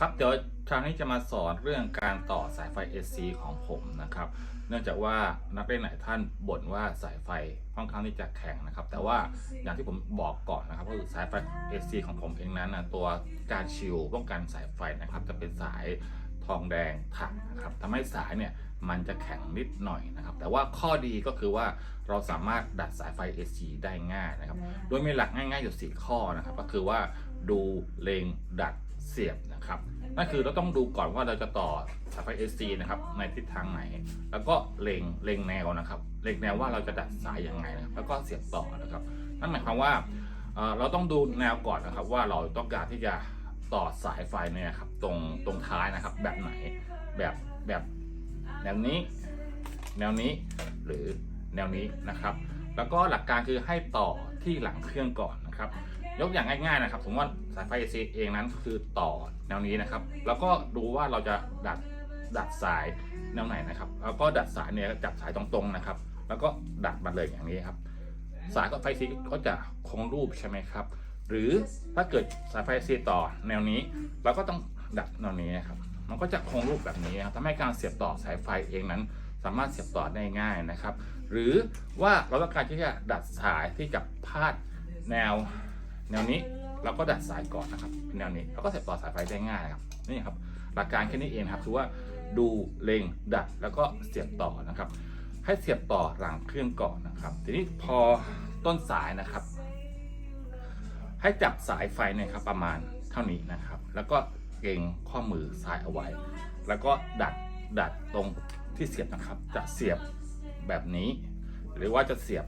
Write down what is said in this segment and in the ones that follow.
ครับเดี๋ยวคราวนี้จะมาสอนเรื่องการต่อสายไฟ AC ของผมนะครับ เนื่องจากว่านักเรียนหลายท่านบ่นว่าสายไฟค่อนข้างที่จะแข็งนะครับ แต่ว่าอย่างที่ผมบอกก่อนนะครับก็คือสายไฟ AC ของผมเองนั้นนะตัวการชิลป้องกันสายไฟนะครับ จะเป็นสายทองแดงถักนะครับทำให้สายเนี่ยมันจะแข็งนิดหน่อยนะครับ แต่ว่าข้อดีก็คือว่าเราสามารถดัดสายไฟ AC ได้ง่ายนะครับ โดยมีหลักง่ายๆอยู่4ข้อนะครับ ก็คือว่าดูเลงดัด เสียบนะครับนั่นคือเราต้องดูก่อนว่าเราจะต่อสายไฟ AC นะครับในทิศทางไหน แล้วก็เลงเลงแนวนะครับ เลงแนวว่าเราจะดัดสายยังไงนะครับแล้วก็เสียบต่อนะครับ นั่นหมายความว่าเอ่อเราต้องดูแนวก่อนนะครับ ว่าเราต้องการที่จะต่อสายไฟเนี่ยครับตรงตรงท้ายนะครับ แบบไหนแบบแบบแนวนี้ แนวนี้หรือแนวนี้นะครับ แล้วก็หลักการคือให้ต่อที่หลังเครื่องก่อนนะครับ ยกอย่างง่ายๆนะครับ สมมติว่าสายไฟ AC เองนั้นคือต่อแนวนี้นะครับ แล้วก็ดูว่าเราจะดัดดัดสายแนวไหนนะครับ แล้วก็ดัดสายเนี่ยจับสายตรงๆนะครับ แล้วก็ดัดมาเลยอย่างนี้ครับ สายกับไฟ AC ก็จะคงรูปใช่ไหมครับ หรือถ้าเกิดสายไฟ AC ต่อแนวนี้ เราก็ต้องดัดแนวนี้นครับ มันก็จะคงรูปแบบนี้ครับทำให้การเสียบต่อสายไฟเองนั้น สามารถเสียบต่อได้ง่ายนะครับ หรือว่าเราต้องการที่จะดัดสายที่จะพาดแนว แนวนี้เราก็ดัดสายก่อนนะครับเป็นแนวนี้แล้วก็เสียบต่อสายไฟได้ง่ายนะครับนี่ครับหลักการแค่นี้เองครับคือว่าดูเล็งดัดแล้วก็เสียบต่อนะครับ ให้เสียบต่อหลังเครื่องก่อนนะครับ ทีนี้พอต้นสายนะครับ ให้จับสายไฟเนี่ยครับประมาณเท่านี้นะครับ แล้วก็เกรงข้อมือซ้ายเอาไว้ แล้วก็ดัดดัดตรงที่เสียบนะครับ จะเสียบแบบนี้ หรือว่าจะเสียบ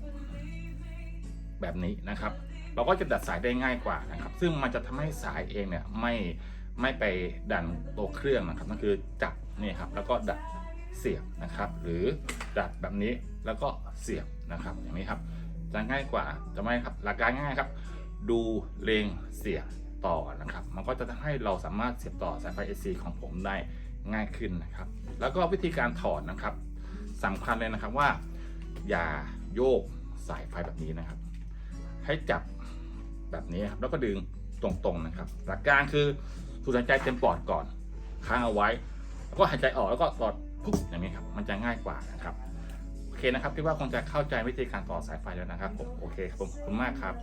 แบบนี้นะครับ เราก็จะดัดสายได้ง่ายกว่านะครับ ซึ่งมันจะทำให้สายเองเนี่ยไม่ไม่ไปดันตัวเครื่องนะครับนั่นคือจับนี่ครับแล้วก็ดัดเสียบนะครับ หรือดัดแบบนี้แล้วก็เสียบนะครับ อย่างนี้ครับจะง่ายกว่าจะไม่ครับหลักการง่ายครับ ดูเลงเสียบต่อนะครับ มันก็จะทำให้เราสามารถเสียบต่อสายไฟ AC ของผมได้ง่ายขึ้นนะครับ แล้วก็วิธีการถอดนะครับสำคัญเลยนะครับว่า อย่าโยกสายไฟแบบนี้นะครับ ให้จับ แบบนี้ครับแล้วก็ดึงตรงๆนะครับ หลักการคือสูดหายใจเต็มปอดก่อนค้างเอาไว้ แล้วก็หายใจออกแล้วก็สอดปุ๊บอย่างนี้ครับมันจะง่ายกว่านะครับโอเคนะครับคิดว่าคงจะเข้าใจวิธีการต่อสายไฟแล้วนะครับผมโอเคครับผมขอบคุณมากครับ